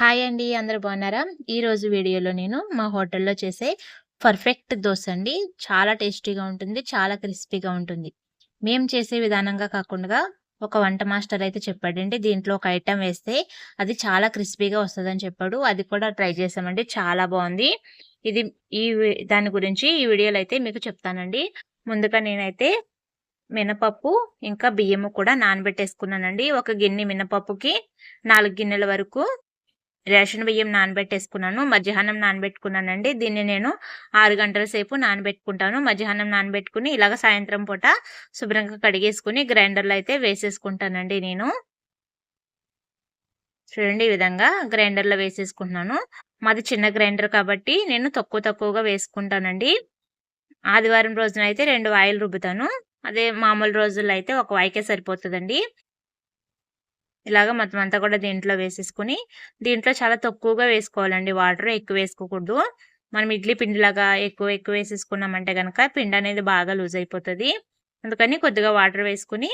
Hi అండి అందరూ బాగున్నారా? ఈరోజు వీడియోలో నేను మా హోటల్లో చేసే పర్ఫెక్ట్ దోశ అండి. చాలా టేస్టీగా ఉంటుంది చాలా క్రిస్పీగా ఉంటుంది. మేము చేసే విధానంగా కాకుండా ఒక వంట మాస్టర్ అయితే చెప్పాడండి దీంట్లో ఒక ఐటెం వేస్తే అది చాలా క్రిస్పీగా వస్తుందని చెప్పాడు. అది కూడా ట్రై చేసామండి చాలా బాగుంది. ఇది ఈ దాని గురించి ఈ వీడియోలో అయితే మీకు చెప్తానండి. ముందుగా నేనైతే మినపప్పు ఇంకా బియ్యము కూడా నానబెట్టేసుకున్నానండి. ఒక గిన్నె మినపప్పుకి నాలుగు గిన్నెల వరకు రేషన్ బియ్యం నానబెట్టేసుకున్నాను మధ్యాహ్నం నానబెట్టుకున్నానండి. దీన్ని నేను ఆరు గంటల సేపు నానబెట్టుకుంటాను. మధ్యాహ్నం నానబెట్టుకుని ఇలాగ సాయంత్రం పూట శుభ్రంగా కడిగేసుకుని గ్రైండర్లో అయితే వేసేసుకుంటానండి నేను. చూడండి ఈ విధంగా గ్రైండర్లో వేసేసుకుంటున్నాను. మాది చిన్న గ్రైండర్ కాబట్టి నేను తక్కువ తక్కువగా వేసుకుంటానండి. ఆదివారం రోజున అయితే రెండు వాయిలు రుబ్బుతాను. అదే మామూలు రోజుల్లో అయితే ఒక వాయికే సరిపోతుందండి. ఇలాగ మొత్తం అంతా కూడా దీంట్లో వేసేసుకుని దీంట్లో చాలా తక్కువగా వేసుకోవాలండి. వాటర్ ఎక్కువ వేసుకోకూడదు. మనం ఇడ్లీ పిండిలాగా ఎక్కువ ఎక్కువ వేసేసుకున్నామంటే కనుక పిండి అనేది బాగా లూజ్ అయిపోతుంది. అందుకని కొద్దిగా వాటర్ వేసుకుని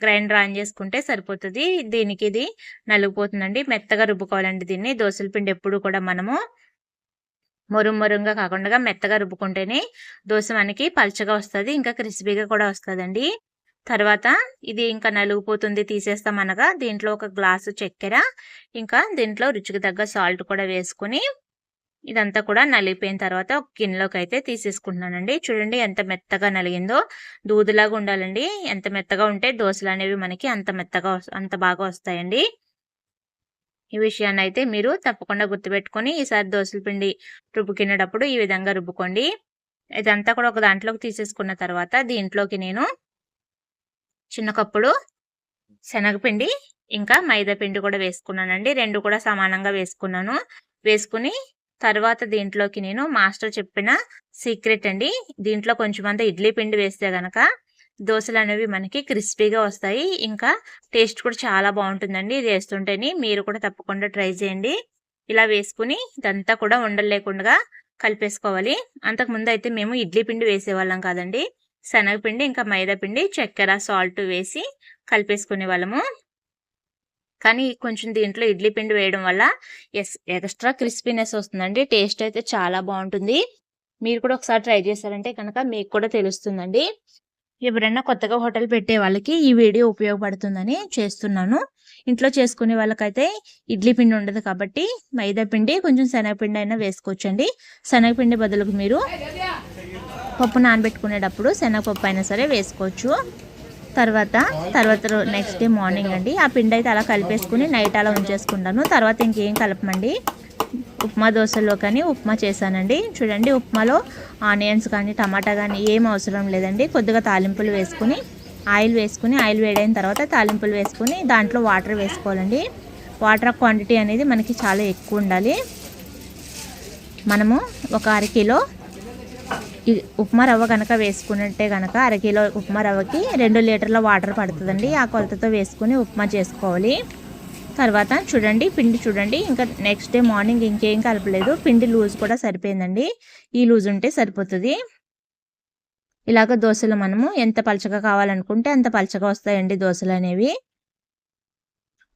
గ్రైండర్ ఆన్ చేసుకుంటే సరిపోతుంది. దీనికి ఇది నలిగిపోతుందండి. మెత్తగా రుబ్బుకోవాలండి దీన్ని. దోశల పిండి ఎప్పుడు కూడా మనము మొరుం మొరుంగా కాకుండా మెత్తగా రుబ్బుకుంటేనే దోశ మనకి పలుచగా వస్తుంది ఇంకా క్రిస్పీగా కూడా వస్తుందండి. తర్వాత ఇది ఇంకా నలుగుపోతుంది తీసేస్తాం అనగా దీంట్లో ఒక గ్లాసు చక్కెర ఇంకా దీంట్లో రుచికి తగ్గ సాల్ట్ కూడా వేసుకుని ఇదంతా కూడా నలిగిపోయిన తర్వాత ఒక గిన్నెలోకి అయితే తీసేసుకుంటున్నానండి. చూడండి ఎంత మెత్తగా నలిగిందో దూదులాగా ఉండాలండి. ఎంత మెత్తగా ఉంటే దోశలు అనేవి మనకి అంత మెత్తగా అంత బాగా వస్తాయండి. ఈ విషయాన్ని అయితే మీరు తప్పకుండా గుర్తుపెట్టుకొని ఈసారి దోశల పిండి రుబ్బుకినేటప్పుడు ఈ విధంగా రుబ్బుకోండి. ఇదంతా కూడా ఒక దాంట్లోకి తీసేసుకున్న తర్వాత దీంట్లోకి నేను చిన్న కప్పుడు శనగపిండి ఇంకా మైదా పిండి కూడా వేసుకున్నానండి. రెండు కూడా సమానంగా వేసుకున్నాను. వేసుకుని తర్వాత దీంట్లోకి నేను మాస్టర్ చెప్పిన సీక్రెట్ అండి. దీంట్లో కొంచెం అంత ఇడ్లీ పిండి వేస్తే గనక దోశలు అనేవి మనకి క్రిస్పీగా వస్తాయి. ఇంకా టేస్ట్ కూడా చాలా బాగుంటుందండి ఇది వేస్తుంటేనే. మీరు కూడా తప్పకుండా ట్రై చేయండి. ఇలా వేసుకుని ఇదంతా కూడా ఉండలేకుండా కలిపేసుకోవాలి. అంతకుముందు అయితే మేము ఇడ్లీ పిండి వేసేవాళ్ళం కాదండి. శనగపిండి ఇంకా మైదాపిండి చక్కెర సాల్ట్ వేసి కలిపేసుకునే వాళ్ళము. కానీ కొంచెం దీంట్లో ఇడ్లీ పిండి వేయడం వల్ల ఎస్ ఎక్స్ట్రా క్రిస్పీనెస్ వస్తుందండి. టేస్ట్ అయితే చాలా బాగుంటుంది. మీరు కూడా ఒకసారి ట్రై చేశారంటే కనుక మీకు కూడా తెలుస్తుందండి. ఎవరైనా కొత్తగా హోటల్ పెట్టే వాళ్ళకి ఈ వీడియో ఉపయోగపడుతుందని చేస్తున్నాను. ఇంట్లో చేసుకునే వాళ్ళకైతే ఇడ్లీ పిండి ఉండదు కాబట్టి మైదా పిండి కొంచెం శనగపిండి అయినా వేసుకోవచ్చండి. శనగపిండి బదులుకు మీరు పప్పు నానబెట్టుకునేటప్పుడు శనగపప్పు అయినా సరే వేసుకోవచ్చు. తర్వాత తర్వాత నెక్స్ట్ డే మార్నింగ్ అండి. ఆ పిండి అయితే అలా కలిపేసుకుని నైట్ అలా ఉంచేసుకుంటాను. తర్వాత ఇంకేం కలపమండి? ఉప్మా దోశలో కానీ ఉప్మా చేశానండి. చూడండి ఉప్మాలో ఆనియన్స్ కానీ టమాటా కానీ ఏం అవసరం లేదండి. కొద్దిగా తాలింపులు వేసుకుని ఆయిల్ వేసుకుని ఆయిల్ వేడైన తర్వాత తాలింపులు వేసుకుని దాంట్లో వాటర్ వేసుకోవాలండి. వాటర్ క్వాంటిటీ అనేది మనకి చాలా ఎక్కువ ఉండాలి. మనము ఒక అరకిలో ఉప్మా రవ్వ కనుక వేసుకున్నట్టే కనుక అరకిలో ఉప్మా రవ్వకి రెండు లీటర్ల వాటర్ పడుతుందండి. ఆ కొలతతో వేసుకుని ఉప్మా చేసుకోవాలి. తర్వాత చూడండి పిండి చూడండి. ఇంకా నెక్స్ట్ డే మార్నింగ్ ఇంకేం కలపలేదు. పిండి లూజ్ కూడా సరిపోయిందండి. ఈ లూజ్ ఉంటే సరిపోతుంది. ఇలాగ దోశలు మనము ఎంత పలచగా కావాలనుకుంటే అంత పలచగా వస్తాయండి దోశలు అనేవి.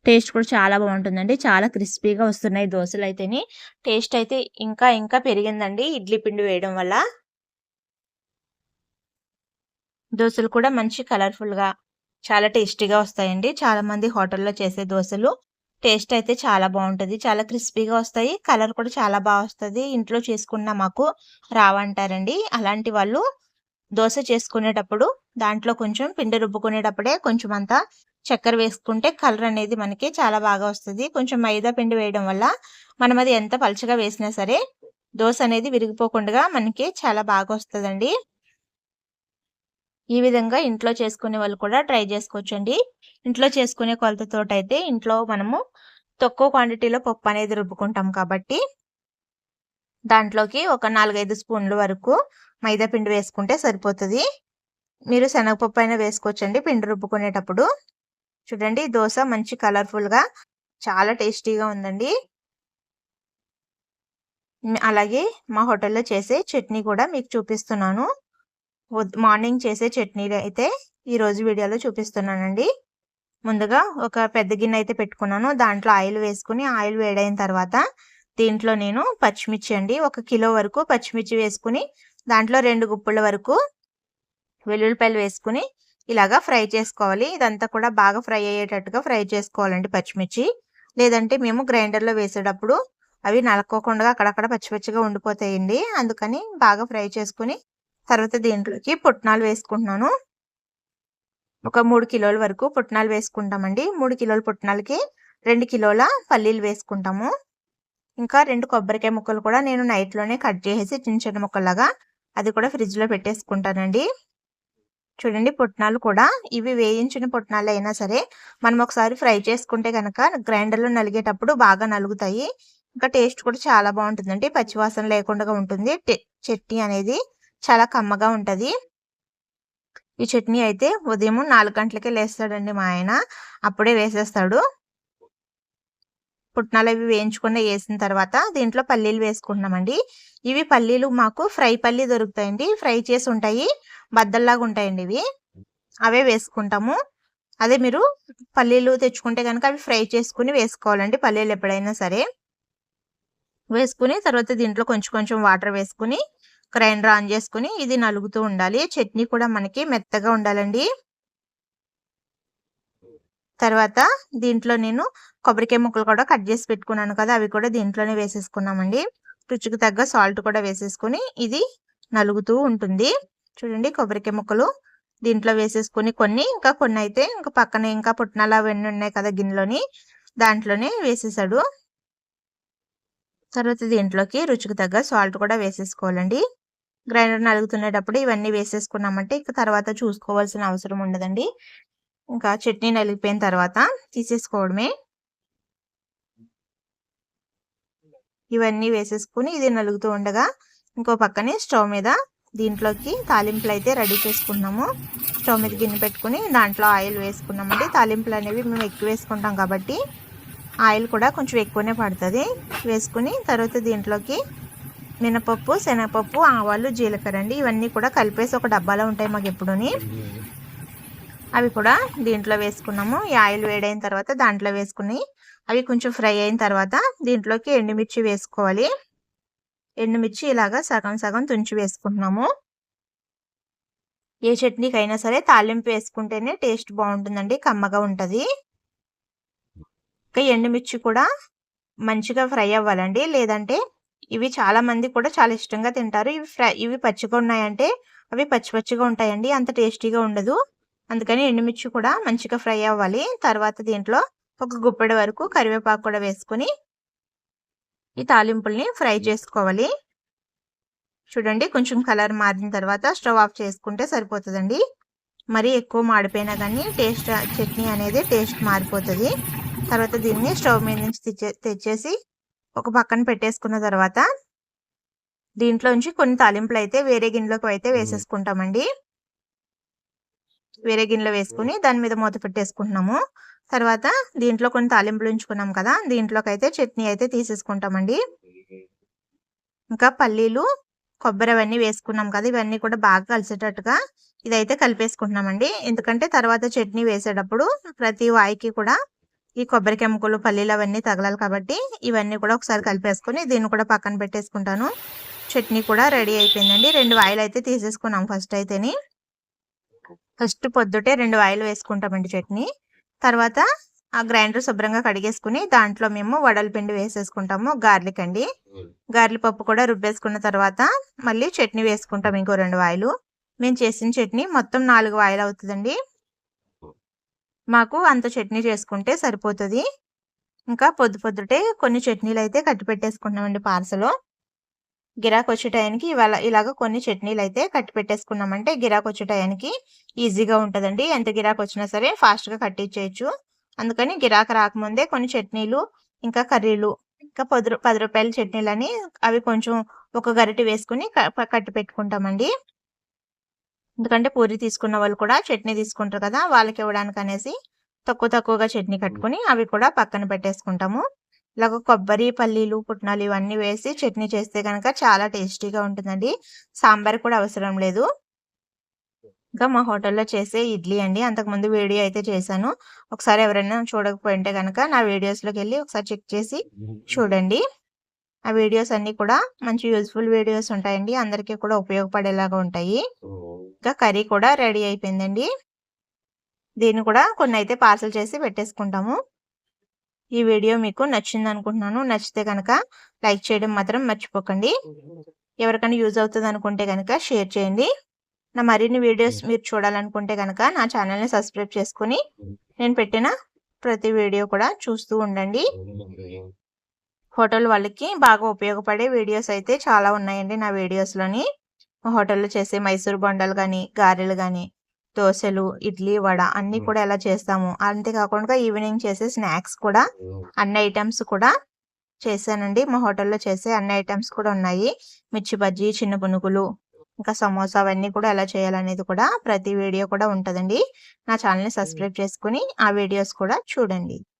టేస్ట్ కూడా చాలా బాగుంటుందండి. చాలా క్రిస్పీగా వస్తున్నాయి దోశలు అయితేని. టేస్ట్ అయితే ఇంకా ఇంకా పెరిగిందండి ఇడ్లీ పిండి వేయడం వల్ల. దోశలు కూడా మంచి కలర్ఫుల్గా చాలా టేస్టీగా వస్తాయండి. చాలామంది హోటల్లో చేసే దోశలు టేస్ట్ అయితే చాలా బాగుంటుంది. చాలా క్రిస్పీగా వస్తాయి. కలర్ కూడా చాలా బాగా వస్తుంది. ఇంట్లో చేసుకున్న మాకు రావంటారండి అలాంటి వాళ్ళు దోశ చేసుకునేటప్పుడు దాంట్లో కొంచెం పిండి రుబ్బుకునేటప్పుడే కొంచెం అంతా చక్కెర వేసుకుంటే కలర్ అనేది మనకి చాలా బాగా వస్తుంది. కొంచెం మైదా పిండి వేయడం వల్ల మనం అది ఎంత పలుచగా వేసినా సరే దోశ అనేది విరిగిపోకుండా మనకి చాలా బాగా వస్తుందండి. ఈ విధంగా ఇంట్లో చేసుకునే వాళ్ళు కూడా ట్రై చేసుకోవచ్చండి. ఇంట్లో చేసుకునే కొలతతో అయితే ఇంట్లో మనము తక్కువ క్వాంటిటీలో పప్పు అనేది రుబ్బుకుంటాం కాబట్టి దాంట్లోకి ఒక నాలుగైదు స్పూన్ల వరకు మైదా పిండి వేసుకుంటే సరిపోతుంది. మీరు శనగపప్పు అయినా వేసుకోవచ్చండి పిండి రుబ్బుకునేటప్పుడు. చూడండి దోశ మంచి కలర్ఫుల్గా చాలా టేస్టీగా ఉందండి. అలాగే మా హోటల్లో చేసే చట్నీ కూడా మీకు చూపిస్తున్నాను. మార్నింగ్ చేసే చట్నీలు అయితే ఈరోజు వీడియోలో చూపిస్తున్నానండి. ముందుగా ఒక పెద్ద గిన్నె అయితే పెట్టుకున్నాను. దాంట్లో ఆయిల్ వేసుకుని ఆయిల్ వేడైన తర్వాత దీంట్లో నేను పచ్చిమిర్చి అండి. ఒక కిలో వరకు పచ్చిమిర్చి వేసుకుని దాంట్లో రెండు గుప్పుల వరకు వెల్లుల్లిపాయలు వేసుకుని ఇలాగా ఫ్రై చేసుకోవాలి. ఇదంతా కూడా బాగా ఫ్రై అయ్యేటట్టుగా ఫ్రై చేసుకోవాలండి పచ్చిమిర్చి. లేదంటే మేము గ్రైండర్లో వేసేటప్పుడు అవి నలకోకుండా అక్కడక్కడ పచ్చిపచ్చిగా ఉండిపోతాయండి. అందుకని బాగా ఫ్రై చేసుకుని తర్వాత దీంట్లోకి పుట్నాలు వేసుకుంటున్నాను. ఒక మూడు కిలోల వరకు పుట్నాలు వేసుకుంటామండి. మూడు కిలోల పుట్నాలకి రెండు కిలోల పల్లీలు వేసుకుంటాము. ఇంకా రెండు కొబ్బరికాయ ముక్కలు కూడా నేను నైట్లోనే కట్ చేసేసి చిన్న చిన్న ముక్కలాగా అది కూడా ఫ్రిడ్జ్లో పెట్టేసుకుంటానండి. చూడండి పుట్నాలు కూడా ఇవి వేయించిన పుట్నాలు అయినా సరే మనం ఒకసారి ఫ్రై చేసుకుంటే కనుక గ్రైండర్లో నలిగేటప్పుడు బాగా నలుగుతాయి. ఇంకా టేస్ట్ కూడా చాలా బాగుంటుందండి. పచ్చివాసన లేకుండా ఉంటుంది. చట్నీ అనేది చాలా కమ్మగా ఉంటుంది. ఈ చట్నీ అయితే ఉదయం నాలుగు గంటలకే లేస్తాడండి మా ఆయన. అప్పుడే వేసేస్తాడు. పుట్నాలు అవి వేయించుకుని వేసిన తర్వాత దీంట్లో పల్లీలు వేసుకుంటున్నామండి. ఇవి పల్లీలు మాకు ఫ్రై పల్లీ దొరుకుతాయండి. ఫ్రై చేసి ఉంటాయి. బద్దల్లాగా ఉంటాయండి ఇవి. అవే వేసుకుంటాము. అదే మీరు పల్లీలు తెచ్చుకుంటే కనుక అవి ఫ్రై చేసుకుని వేసుకోవాలండి పల్లీలు ఎప్పుడైనా సరే. వేసుకుని తర్వాత దీంట్లో కొంచెం కొంచెం వాటర్ వేసుకుని గ్రైండర్ ఆన్ చేసుకుని ఇది నలుగుతూ ఉండాలి. చట్నీ కూడా మనకి మెత్తగా ఉండాలండి. తర్వాత దీంట్లో నేను కొబ్బరికాయ ముక్కలు కూడా కట్ చేసి పెట్టుకున్నాను కదా అవి కూడా దీంట్లోనే వేసేసుకున్నామండి. రుచికి తగ్గ సాల్ట్ కూడా వేసేసుకుని ఇది నలుగుతూ ఉంటుంది. చూడండి కొబ్బరికాయ ముక్కలు దీంట్లో వేసేసుకుని కొన్ని ఇంకా కొన్ని అయితే ఇంకా పక్కన ఇంకా పుట్నాలు అవన్నీ ఉన్నాయి కదా గిన్నెలోని దాంట్లోనే వేసేసాడు. తర్వాత దీంట్లోకి రుచికి తగ్గ సాల్ట్ కూడా వేసేసుకోవాలండి. గ్రైండర్ నలుగుతున్నప్పుడు ఇవన్నీ వేసేసుకున్నామంటే ఇక తర్వాత చూసుకోవాల్సిన అవసరం ఉండదండి. ఇంకా చట్నీ నలిగిపోయిన తర్వాత తీసేసుకోవడమే. ఇవన్నీ వేసేసుకుని ఇది నలుగుతూ ఉండగా ఇంకో పక్కనే స్టవ్ మీద దీంట్లోకి తాలింపులు అయితే రెడీ చేసుకున్నాము. స్టవ్ మీద గిన్నె పెట్టుకుని దాంట్లో ఆయిల్ వేసుకున్నామండి. తాలింపులు అనేవి మేము ఎక్కువ వేసుకుంటాం కాబట్టి ఆయిల్ కూడా కొంచెం ఎక్కువనే పడుతుంది. వేసుకుని తర్వాత దీంట్లోకి మినపప్పు శనగపప్పు ఆవాలు జీలకర్ర అండి ఇవన్నీ కూడా కలిపేసి ఒక డబ్బాలో ఉంటాయి మాకు ఎప్పుడుని. అవి కూడా దీంట్లో వేసుకున్నాము. ఈ ఆయిల్ వేడైన తర్వాత దాంట్లో వేసుకుని అవి కొంచెం ఫ్రై అయిన తర్వాత దీంట్లోకి ఎండుమిర్చి వేసుకోవాలి. ఎండుమిర్చి ఇలాగా సగం సగం తుంచి వేసుకుంటున్నాము. ఏ చట్నీకి అయినా సరే తాలింపు వేసుకుంటేనే టేస్ట్ బాగుంటుందండి కమ్మగా ఉంటుంది. ఇంకా ఎండుమిర్చి కూడా మంచిగా ఫ్రై అవ్వాలండి లేదంటే ఇవి చాలా మంది కూడా చాలా ఇష్టంగా తింటారు. ఇవి ఫ్రై ఇవి పచ్చిగా ఉన్నాయంటే అవి పచ్చి పచ్చిగా ఉంటాయండి. అంత టేస్టీగా ఉండదు. అందుకని ఎండుమిర్చి కూడా మంచిగా ఫ్రై అవ్వాలి. తర్వాత దీంట్లో ఒక గుప్పెడి వరకు కరివేపాకు కూడా వేసుకుని ఈ తాలింపుల్ని ఫ్రై చేసుకోవాలి. చూడండి కొంచెం కలర్ మారిన తర్వాత స్టవ్ ఆఫ్ చేసుకుంటే సరిపోతుందండి. మరి ఎక్కువ మాడిపోయినా కానీ టేస్ట్ చట్నీ అనేది టేస్ట్ మారిపోతుంది. తర్వాత దీన్ని స్టవ్ మీద నుంచి తెచ్చే తెచ్చేసి ఒక పక్కన పెట్టేసుకున్న తర్వాత దీంట్లోంచి కొన్ని తాలింపులు అయితే వేరే గిన్నెలోకి అయితే వేసేసుకుంటామండి. వేరే గిన్నెలో వేసుకుని దాని మీద మూత పెట్టేసుకుంటున్నాము. తర్వాత దీంట్లో కొన్ని తాలింపులు ఉంచుకున్నాం కదా దీంట్లోకి అయితే చట్నీ అయితే తీసేసుకుంటామండి. ఇంకా పల్లీలు కొబ్బరి అవన్నీ వేసుకున్నాం కదా ఇవన్నీ కూడా బాగా కలిసేటట్టుగా ఇదైతే కలిపేసుకుంటున్నామండి. ఎందుకంటే తర్వాత చట్నీ వేసేటప్పుడు ప్రతి వాయికి కూడా ఈ కొబ్బరి ముక్కలు పల్లీలు అవన్నీ తగలాలి కాబట్టి ఇవన్నీ కూడా ఒకసారి కలిపేసుకొని దీన్ని కూడా పక్కన పెట్టేసుకుంటాను. చట్నీ కూడా రెడీ అయిపోయిందండి. రెండు వాయిలు అయితే తీసేసుకున్నాం ఫస్ట్ అయితేని. ఫస్ట్ పొద్దుటే రెండు వాయిలు వేసుకుంటామండి చట్నీ. తర్వాత ఆ గ్రైండర్ శుభ్రంగా కడిగేసుకుని దాంట్లో మేము వడల పిండి వేసేసుకుంటాము గార్లిక్ అండి. గార్లిక్ పప్పు కూడా రుబ్బేసుకున్న తర్వాత మళ్ళీ చట్నీ వేసుకుంటాం ఇంకో రెండు వాయిలు మేము చేసిన చట్నీ మొత్తం నాలుగు వాయిలు అవుతుందండి. మాకు అంత చట్నీ చేసుకుంటే సరిపోతుంది. ఇంకా పొద్దు పొద్దుటే కొన్ని చట్నీలు అయితే కట్టి పెట్టేసుకున్నామండి పార్సలో. గిరాకు వచ్చే టయానికి ఇవాళ ఇలాగ కొన్ని చట్నీలు అయితే కట్టి పెట్టేసుకున్నామంటే గిరాకు వచ్చే టయానికి ఈజీగా ఉంటుందండి. ఎంత గిరాకు వచ్చినా సరే ఫాస్ట్గా కట్టించేయచ్చు అందుకని గిరాకు రాకముందే కొన్ని చట్నీలు ఇంకా కర్రీలు ఇంకా పది పది రూపాయల చట్నీలని అవి కొంచెం ఒక గరిటె వేసుకుని కట్టి పెట్టుకుంటామండి. ఎందుకంటే పూరి తీసుకున్న వాళ్ళు కూడా చట్నీ తీసుకుంటారు కదా వాళ్ళకి ఇవ్వడానికి అనేసి తక్కువ తక్కువగా చట్నీ కట్టుకుని అవి కూడా పక్కన పెట్టేసుకుంటాము ఇలాగ కొబ్బరి పల్లీలు పుట్నాలు ఇవన్నీ వేసి చట్నీ చేస్తే కనుక చాలా టేస్టీగా ఉంటుందండి సాంబార్ కూడా అవసరం లేదు ఇంకా మా హోటల్‌లో చేసే ఇడ్లీ అండి. అంతకుముందు వీడియో అయితే చేశాను. ఒకసారి ఎవరైనా చూడకపోయుంటే గనక నా వీడియోస్‌లోకెళ్ళి ఒకసారి చెక్ చేసి చూడండి. ఆ వీడియోస్ అన్నీ కూడా మంచి యూజ్‌ఫుల్ వీడియోస్ ఉంటాయండి. అందరికీ కూడా ఉపయోగపడేలాగా ఉంటాయి. ఇంకా కర్రీ కూడా రెడీ అయిపోయిందండి. దీన్ని కూడా కొన్నైతే పార్సెల్ చేసి పెట్టేసుకుంటాము. ఈ వీడియో మీకు నచ్చిందనుకుంటున్నాను. నచ్చితే గనక లైక్ చేయడం మాత్రం మర్చిపోకండి. ఎవరికైనా యూజ్ అవుతదనుకుంటే గనక షేర్ చేయండి. నా మరిన్ని వీడియోస్ మీరు చూడాలనుకుంటే గనక నా ఛానెల్‌ని సబ్స్క్రైబ్ చేసుకొని నేను పెట్టిన ప్రతి వీడియో కూడా చూస్తూ ఉండండి. హోటల్ వాళ్ళకి బాగా ఉపయోగపడే వీడియోస్ అయితే చాలా ఉన్నాయండి నా వీడియోస్‌లోని. మా హోటల్‌లో చేసే మైసూర్ బొండాలు గాని, గారెలు గాని, దోసెలు, ఇడ్లీ, వడ అన్నీ కూడా ఎలా చేస్తాము. అంతే కాకుండా ఈవినింగ్ చేసే స్నాక్స్ కూడా అన్ని ఐటెమ్స్ కూడా చేశానండి. మా హోటల్‌లో చేసే అన్ని ఐటెమ్స్ కూడా ఉన్నాయి. మిర్చి బజ్జీ, చిన్న పునుగులు, ఇంకా సమోసా అవన్నీ కూడా ఎలా చేయాలనేది కూడా ప్రతి వీడియో కూడా ఉంటదండి. నా ఛానెల్‌ని సబ్స్క్రైబ్ చేసుకొని ఆ వీడియోస్ కూడా చూడండి.